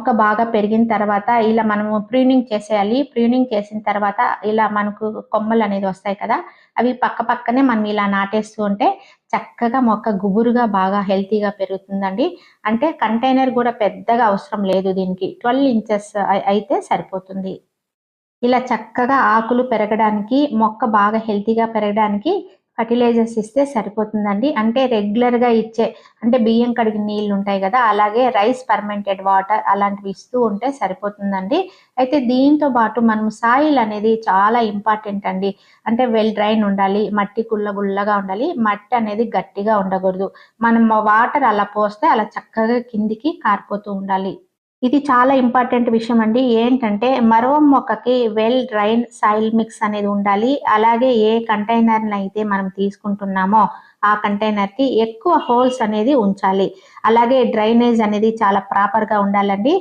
మొక్క బాగా పెరిగిన తర్వాత ఇలా మనము ప్రీనింగ్ చేసేయాలి. ప్రీనింగ్ చేసిన తర్వాత ఇలా మనకు కొమ్మలు అనేది వస్తాయి కదా అవి పక్క పక్కనే మనం ఇలా నాటేస్తూ ఉంటే చక్కగా మొక్క గుబురుగా బాగా హెల్తీగా పెరుగుతుందండి. అంటే కంటైనర్ కూడా పెద్దగా అవసరం లేదు దీనికి. ట్వెల్వ్ ఇంచెస్ అయితే సరిపోతుంది. ఇలా చక్కగా ఆకులు పెరగడానికి మొక్క బాగా హెల్తీగా పెరగడానికి ఫర్టిలైజర్స్ ఇస్తే సరిపోతుందండి. అంటే రెగ్యులర్గా ఇచ్చే అంటే బియ్యం కడిగిన నీళ్ళు ఉంటాయి కదా అలాగే రైస్ పర్మెంటెడ్ వాటర్ అలాంటివి ఇస్తూ ఉంటే సరిపోతుందండి. అయితే దీంతో పాటు మనం సాయిల్ అనేది చాలా ఇంపార్టెంట్ అండి. అంటే వెల్ డ్రైన్ ఉండాలి మట్టి గుల్ల గుల్లగా ఉండాలి మట్టి అనేది గట్టిగా ఉండకూడదు. మనం వాటర్ అలా పోస్తే అలా చక్కగా కిందికి కారిపోతూ ఉండాలి. ఇది చాలా ఇంపార్టెంట్ విషయం అండి. ఏంటంటే మరో మొక్కకి వెల్ డ్రైన్ సాయిల్ మిక్స్ అనేది ఉండాలి. అలాగే ఏ కంటైనర్ అయితే మనం తీసుకుంటున్నామో ఆ కంటైనర్కి ఎక్కువ హోల్స్ అనేది ఉంచాలి. అలాగే డ్రైనేజ్ అనేది చాలా ప్రాపర్గా ఉండాలండి.